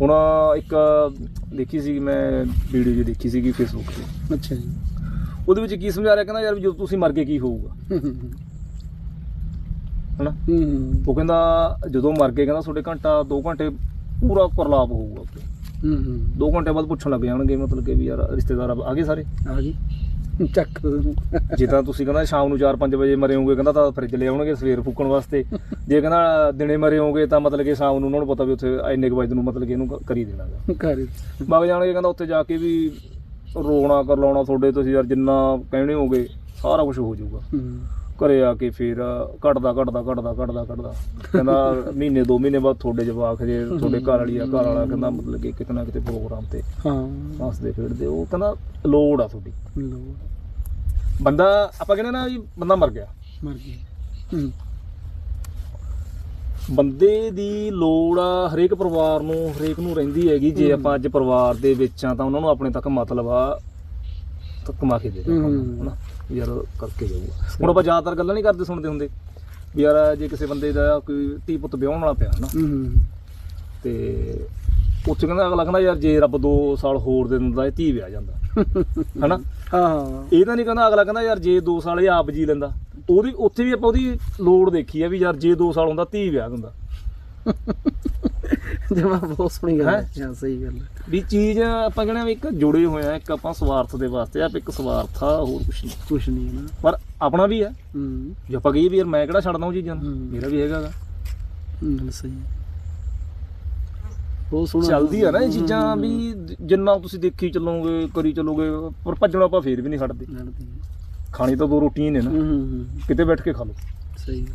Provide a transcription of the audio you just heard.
ਹੁਣ ਇੱਕ ਦੇਖੀ ਸੀ ਮੈਂ ਵੀਡੀਓ ਜੀ ਦੇਖੀ ਸੀਗੀ ਫੇਸਬੁੱਕ ਤੇ। ਅੱਛਾ ਜੀ। ਉਹਦੇ ਵਿੱਚ ਕੀ ਸਮਝਾ ਰਿਹਾ ਕਹਿੰਦਾ ਯਾਰ ਵੀ ਜਦੋਂ ਤੁਸੀਂ ਮਰ ਗਏ ਕੀ ਹੋਊਗਾ? ਹਨਾ? ਉਹ ਕਹਿੰਦਾ ਜਦੋਂ ਮਰ ਗਏ ਕਹਿੰਦਾ ਤੁਹਾਡੇ ਘੰਟਾ 2 ਘੰਟੇ ਪੂਰਾ ਕਰਲਾਪ ਹੋਊਗਾ ਉੱਥੇ। ਹੂੰ ਹੂੰ। 2 ਘੰਟੇ ਬਾਅਦ ਪੁੱਛਣ ਲੱਗ ਜਾਣਗੇ ਮਤਲਬ ਕਿ ਵੀ ਯਾਰ ਰਿਸ਼ਤੇਦਾਰ ਆ ਗਏ ਸਾਰੇ? ਆ ਗਈ ਚੱਕ ਜੇ ਤਾਂ ਤੁਸੀਂ ਕਹਿੰਦਾ ਸ਼ਾਮ ਨੂੰ 4-5 ਵਜੇ ਮਰੇ ਹੋਗੇ ਕਹਿੰਦਾ ਤਾਂ ਫ੍ਰਿਜ ਲੈ ਆਉਣਗੇ ਸਵੇਰ ਫੂਕਣ ਵਾਸਤੇ। ਜੇ ਕਹਿੰਦਾ ਦਿਨੇ ਮਰੇ ਹੋਗੇ ਤਾਂ ਮਤਲਬ ਕਿ ਸ਼ਾਮ ਨੂੰ ਉਹਨਾਂ ਨੂੰ ਪਤਾ ਵੀ ਉੱਥੇ ਇੰਨੇ ਕੁ ਵਜੇ ਨੂੰ ਮਤਲਬ ਕਿ ਇਹਨੂੰ ਕਰੀ ਦੇਣਾਗਾ ਕਰ ਵਗ ਜਾਣਗੇ ਕਹਿੰਦਾ ਉੱਥੇ ਜਾ ਕੇ ਵੀ ਰੋਣਾ ਕਰ ਲਾਉਣਾ ਤੁਹਾਡੇ ਤੁਸੀਂ ਯਾਰ ਜਿੰਨਾ ਕਹਿਣੇ ਹੋਗੇ ਸਾਰਾ ਕੁਝ ਹੋ ਜਾਊਗਾ। ਹੂੰ। ਘਰੇ ਆ ਕੇ ਫਿਰ ਘਟਦਾ ਘਟਦਾ ਘਟਦਾ ਘਟਦਾ ਘਟਦਾ। ਕਹਿੰਦਾ ਮਹੀਨੇ ਦੋ ਮਹੀਨੇ ਬਾਅਦ ਤੁਹਾਡੇ ਜਵਾਕ ਜੇ ਤੁਹਾਡੇ ਘਰ ਵਾਲੀ ਆ ਘਰ ਵਾਲਾ ਕਹਿੰਦਾ ਮਤਲਬ ਕਿ ਕਿਤੇ ਨਾ ਕਿਤੇ ਪ੍ਰੋਗਰਾਮ ਤੇ ਹਾਂ। ਹੱਸਦੇ ਖੇਡਦੇ ਉਹ ਕਹਿੰਦਾ ਲੋੜ ਆ ਤੁਹਾਡੀ। ਲੋ ਬੰਦਾ ਆਪਾਂ ਕਹਿੰਦੇ ਨਾ ਵੀ ਬੰਦਾ ਮਰ ਗਿਆ। ਮਰ ਹੂੰ। ਬੰਦੇ ਦੀ ਲੋੜ ਆ ਹਰੇਕ ਪਰਿਵਾਰ ਨੂੰ ਹਰੇਕ ਨੂੰ ਰਹਿੰਦੀ ਹੈਗੀ। ਜੇ। ਆਪਾਂ ਅੱਜ ਪਰਿਵਾਰ ਦੇ ਵਿੱਚ ਆ ਤਾਂ ਉਹਨਾਂ ਨੂੰ ਆਪਣੇ ਤੱਕ ਮਤਲਬ ਆ ਤਾਂ ਕਮਾ ਕੇ ਦੇ ਦੇ। ਹਨਾ? ਵੀ ਯਾਰ ਕਰਕੇ ਜਾਊਗਾ। ਹੁਣ ਆਪਾਂ ਜ਼ਿਆਦਾਤਰ ਗੱਲਾਂ ਨਹੀਂ ਕਰਦੇ ਸੁਣਦੇ ਹੁੰਦੇ। ਵੀ ਯਾਰ ਜੇ ਕਿਸੇ ਬੰਦੇ ਦਾ ਕੋਈ ਧੀ ਪੁੱਤ ਵਿਆਹਣ ਵਾਲਾ ਪਿਆ ਹਨਾ? ਤੇ ਉੱਥੇ ਕਹਿੰਦਾ ਅਗਲਾ ਕਹਿੰਦਾ ਯਾਰ ਜੇ ਰੱਬ 2 ਸਾਲ ਹੋਰ ਦੇ ਦਿੰਦਾ ਇਹ ਧੀ ਵਿਆਹ ਜਾਂਦਾ। ਹਨਾ? ਹਾਂ। ਇਹ ਤਾਂ ਨਹੀਂ ਕਹਿੰਦਾ ਅਗਲਾ ਕਹਿੰਦਾ ਯਾਰ ਜੇ 2 ਸਾਲ ਇਹ ਆਪ ਜੀ ਲੈਂਦਾ। ਉਹਦੀ ਉੱਥੇ ਵੀ ਆਪਾਂ ਉਹਦੀ ਲੋੜ ਦੇਖੀ ਆ ਵੀ ਯਾਰ ਜੇ 2 ਸਾਲ ਹੁੰਦਾ ਧੀ ਵਿਆਹ ਦਿੰਦਾ ਜਮਾ ਬਹੁਤ ਸੋਹਣੀ ਗੱਲ ਹੈਂ? ਹੈ ਸਹੀ ਗੱਲ ਹੈ। ਵੀ ਚੀਜ਼ ਆਪਾਂ ਕਹਿੰਦੇ ਆ ਵੀ ਇੱਕ ਜੁੜੇ ਹੋਏ ਆ ਇੱਕ ਆਪਾਂ ਸਵਾਰਥ ਦੇ ਵਾਸਤੇ ਆ ਇੱਕ ਸਵਾਰਥ ਆ ਹੋਰ ਕੁਛ ਨਹੀਂ। ਕੁਛ ਨਹੀਂ ਨਾ। ਪਰ ਆਪਣਾ ਵੀ ਹੈ। ਹੂੰ। ਜੇ ਆਪਾਂ ਕਹੀਏ ਵੀ ਯਾਰ ਮੈਂ ਕਿਹੜਾ ਛੱਡਦਾ ਉਹ ਚੀਜ਼ਾਂ ਨੂੰ? ਹੂੰ। ਮੇਰਾ ਵੀ ਹੈਗਾਗਾ ਗੱਲ ਸਹੀ ਹੈ। ਬਹੁਤ ਸੋਹਣਾ ਚੱਲਦੀ ਆ ਨਾ ਇਹ ਚੀਜ਼ਾਂ ਵੀ ਜਿੰਨਾ ਤੁਸੀਂ ਦੇਖੀ ਚੱਲੋਗੇ ਕਰੀ ਚੱਲੋਗੇ ਪਰ ਭੱਜਣਾ ਆਪਾਂ ਫੇਰ ਵੀ ਨਹੀਂ ਛੱਡਦੇ। ਲੜਦੀ ਹੈ। ਖਾਣੀ ਤਾਂ ਦੋ ਰੋਟੀਆਂ ਹੀ ਨੇ ਨਾ। ਹੂੰ ਹੂੰ ਹੂੰ। ਕਿਤੇ ਬੈਠ ਕੇ ਖਾ ਲਓ। ਸਹੀ ਗੱਲ